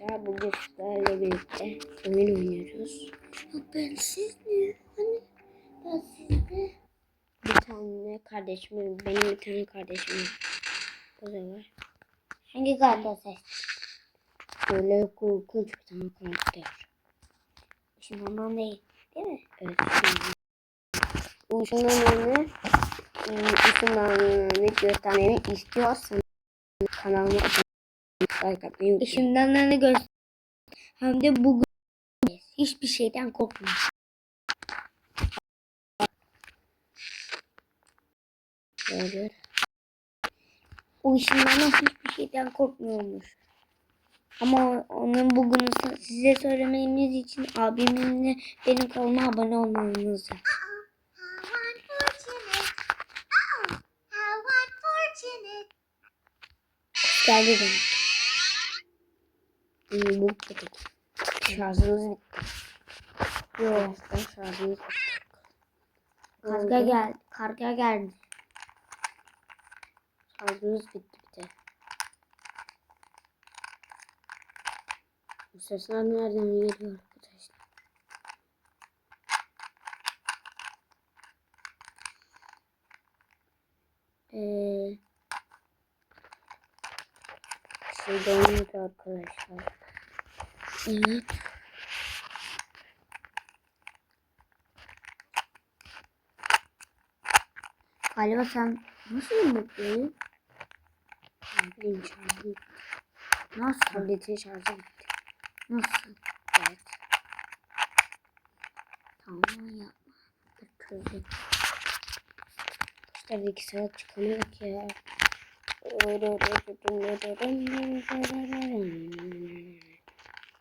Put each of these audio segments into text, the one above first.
arkadaşlar bugün sizlerle birlikte oyun oynuyoruz. Ya ben siz ne? Hani ben sizde. Bir tane kardeşim, benim bir tane kardeşim. Bu da var. Hangi kartı seçtin? Böyle korkunç bir tane karakter. Şimdi ondan değil. Değil mi? Evet. Şimdi. Işınlananı, ıı, ışınlananı göstermemi istiyorsan kanalıma like atmayı unutmayın. Işınlananı göster. Hem de bugün hiçbir şeyden korkma. Böyle. O ışınlanan hiçbir şeyden korkmuyormuş. Ama onun bugün size söylememiz için abiminle benim kanalıma abone olmanız lazım. How unfortunate. How unfortunate. Geldi demek. Bu dedik. Şarjımız bitti. Yok. Şarjımız. Karga geldi. Karga geldi. Şarjımız bitti bir de. Bu sesler nereden geliyor arkadaşlar? Eee şey dönüyordu arkadaşlar. Evet. Galiba sen nasıl bileyim şarjım. Nasıl? Tabletin şarjı bitti. Nasıl? Evet. Tamam yapma. Kızım. İşte bir iki saat çıkamadık ya.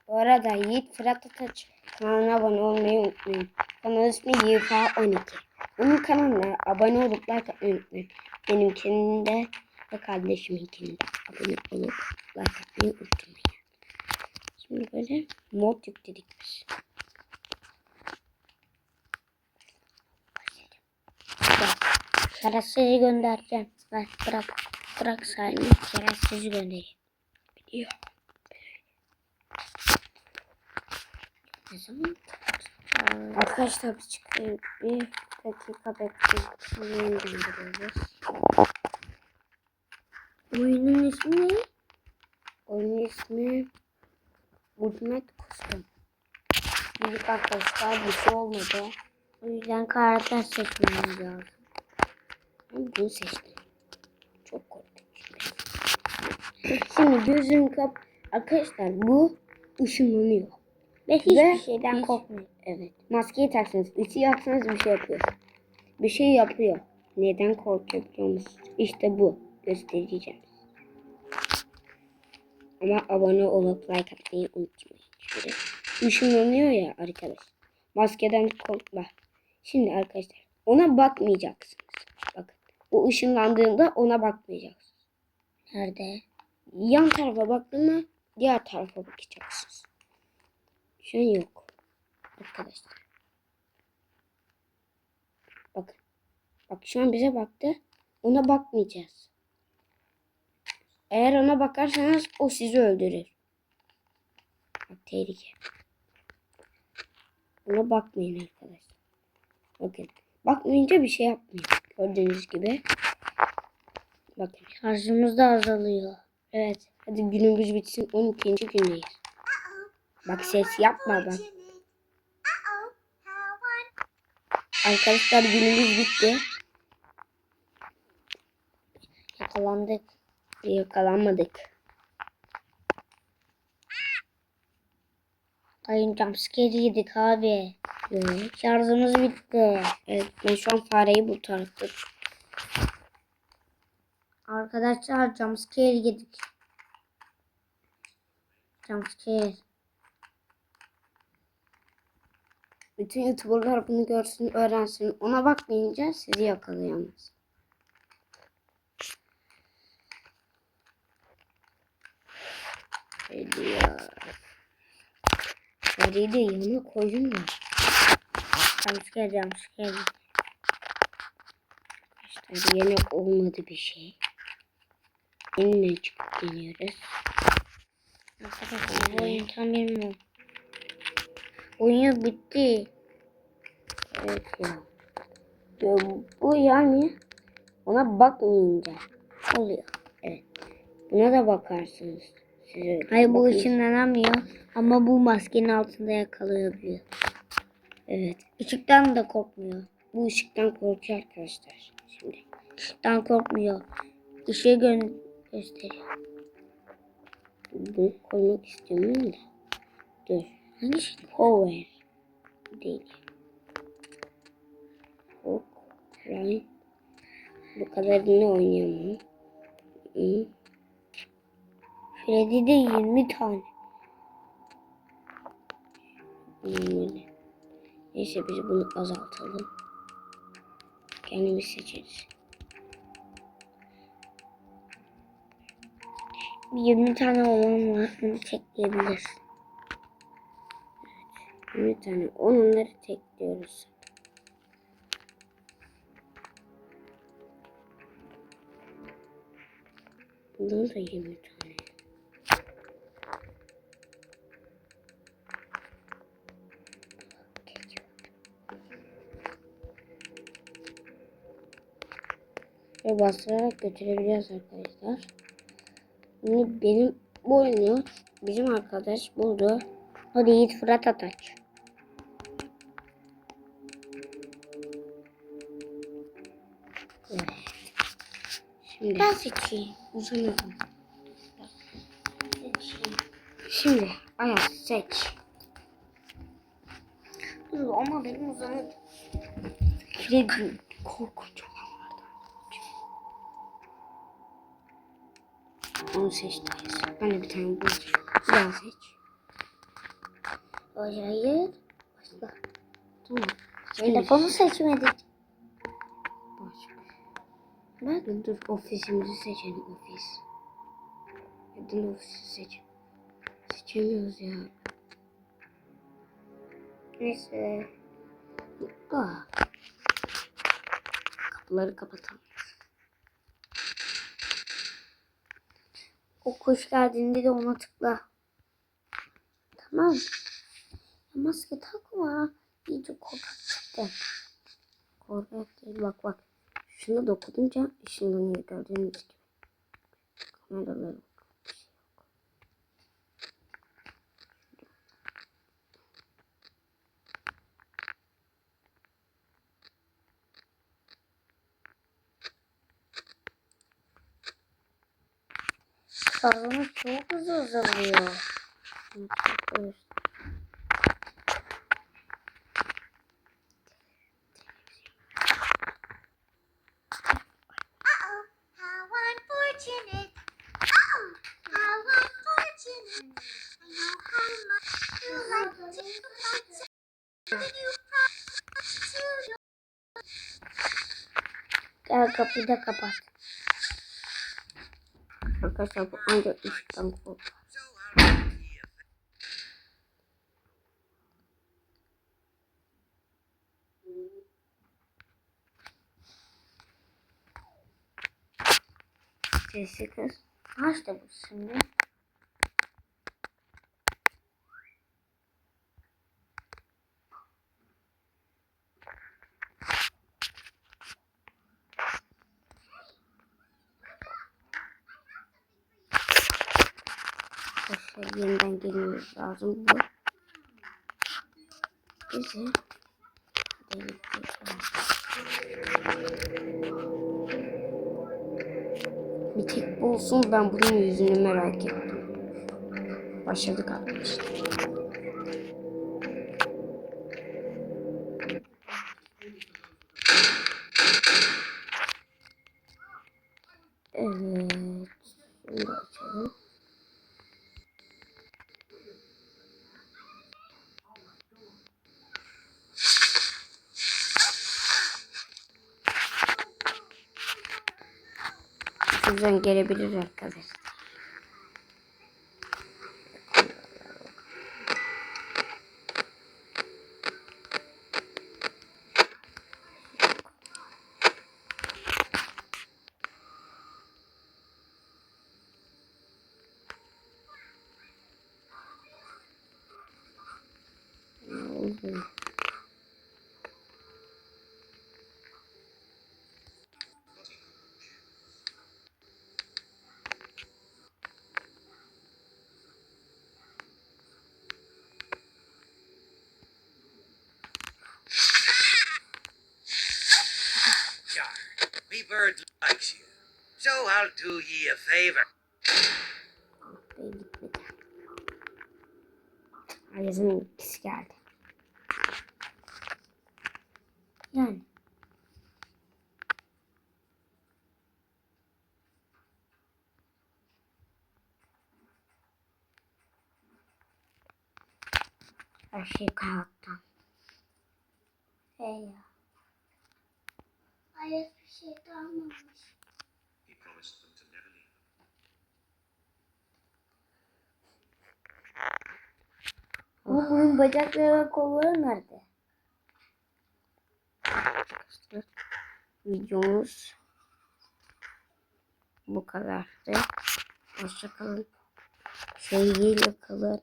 Bu arada Yiğit Fırat Ataç kanalına abone olmayı unutmayın. Kanal ismi YFA12. Onun kanalına abone olup like atmayı unutmayın. Benimkinin de ve kardeşiminkinin de abone olup like atmayı unutmayın. Şimdi böyle mod yükledik biz. Şerefsizi göndereceğim. Bak bırak. Bırak sayını. Şerefsizi göndereyim. Biliyor. Ne zaman? Arkadaşlar biz çıkıyoruz. Bir dakika bekleyin. Gönderiyoruz. Oyunun ismi ne? Oyunun ismi Ultimate Custom. Büyük arkadaşlar bir şey olmadı. O yüzden karakter seçmemiz lazım. Bunu seçtim. Çok korkunç. Şimdi gözünü kap. Arkadaşlar bu ışınlanıyor. Ve hiçbir Ve şeyden hiç- korkmayın. Evet. Maskeyi taksanız, ışığı yaksanız bir şey yapıyor. Bir şey yapıyor. Neden korkuyor biliyor musunuz? İşte bu. Göstereceğim. Ama abone olup like atmayı unutmayın. Şöyle ışınlanıyor ya arkadaş. Maskeden korkma. Şimdi arkadaşlar ona bakmayacaksınız. Bakın. O ışınlandığında ona bakmayacaksınız. Nerede? Yan tarafa baktığında diğer tarafa bakacaksınız. Şu an yok. Arkadaşlar. Bakın. Bak şu an bize baktı. Ona bakmayacağız. Eğer ona bakarsanız o sizi öldürür. Bak tehlike. Ona bakmayın arkadaşlar. Bakın. Bakmayınca bir şey yapmıyor. Gördüğünüz gibi. Bakın. Şarjımız da azalıyor. Evet. Hadi günümüz bitsin. 12. gündeyiz. Bak ses yapma bak. Arkadaşlar günümüz bitti. Yakalandık. Yakalanmadık. Ayın jumpscare yedik abi. Evet. Şarjımız bitti. evet. Ben şu an fareyi bu tarafta. Arkadaşlar jumpscare yedik. Jumpscare. Bütün youtuberlar bunu görsün, öğrensin. Ona bakmayınca sizi yakalayamaz. Hadi ya. Fareyi de yanına koydum ya. Jumpscare jumpscare. İşte yine olmadı bir şey. Yine çıkıp deniyoruz. Bu oyun tam bilmiyorum. Oyun bitti. Evet ya. Ya Bu yani ona bakmayınca Oluyor. buna da bakarsınız. Size Hayır bu ışınlanamıyor ama bu maskenin altında yakalayabiliyor. Evet. Işıktan da korkmuyor. Bu ışıktan korkuyor arkadaşlar. Şimdi Işıktan korkmuyor. Işığı gö- gösteriyor. bunu koymak istemiyorum da. Dur. Şey? Power. Değil. Hook. Run. Bu kadarını oynayamam. Hı. Freddy'de 20 tane. Böyle. Neyse biz bunu azaltalım. Kendimiz seçeriz. 20 tane olan var. Onu 20 tane. Onları tekliyoruz. Bundan da 20 tane. Ve bastırarak götürebiliyoruz arkadaşlar. Şimdi benim bu oyunu bizim arkadaş buldu. Hadi Yiğit Fırat Ataç. Şimdi Ben seçeyim. uzanalım. Seçeyim. Şimdi Ayaz seç. Dur ama benim uzanır. Freddy korkunç olanlardan. Onu seçti Ayaz. Ben de bir tane bulacağım. Daha seç. Hayır. Başla. Tamam. Telefonu seçmedik. Ben dur ofisimizi seçelim ofis. Neden ofisi seç? Seçemiyoruz ya. Neyse. Aa. Kapıları kapatalım. O kuş geldiğinde de ona tıkla. Tamam. Maske takma. İyice korkak çıktı. Korkak değil bak bak. Şuna dokununca ışınlanıyor gördüğünüz gibi. Bir şey. Sarımız çok hızlı azalıyor. Şunu you. Gel kapıyı da kapat. Arkadaşlar bu ancak ışıktan korkar. Sesi kız. Aç da bu şimdi. Arkadaşlar yeniden gelmemiz lazım bu. Bizi bir tek olsun ben bunun yüzünü merak ettim. Başladık arkadaşlar. Şuradan gelebilir arkadaşlar. Bird likes you. So I'll do ye a favor. Ayaz'ın ikisi geldi. Yani. Her şey kağıttan. Hey ya. Hayır şey kalmamış. He promised them to never leave. Ama bunun bacakları ve kolları nerede? Videomuz bu kadardı. Hoşçakalın. Sevgiyle kalın.